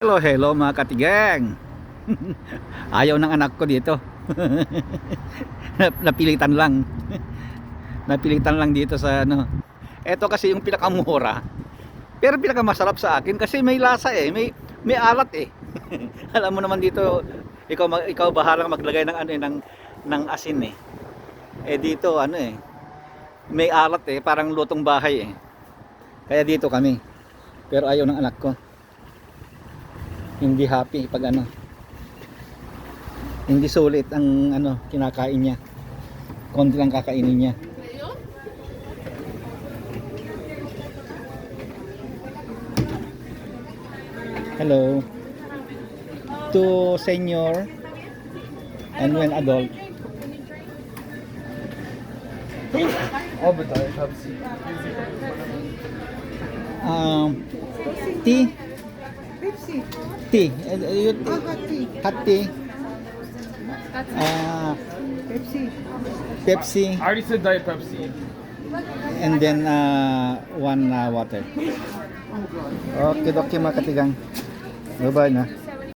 Hello, hello mga katigang. Ayaw ng anak ko dito. Nap- Napilitan lang. Napilitan lang dito sa ano. Ito kasi yung pinakamura. Pero pinakamasarap sa akin kasi may lasa eh, may may alat eh. Alam mo naman dito, ikaw ikaw bahalang maglagay ng ano eh, ng ng asin eh. Eh dito ano eh, may alat eh, parang lutong bahay eh. Kaya dito kami. Pero ayaw ng anak ko hindi happy pag ano. Hindi sulit ang ano kinakain niya. Konti lang kakainin niya. Hello. To senior and when adult. All the time, Pepsi. um, tea Pepsi. tea uh, you, Ah, hot tea. hot tea uh, Pepsi. Pepsi I already said Diet Pepsi. and then uh, one uh, water. Okay, okay mga katigang. Bye-bye na.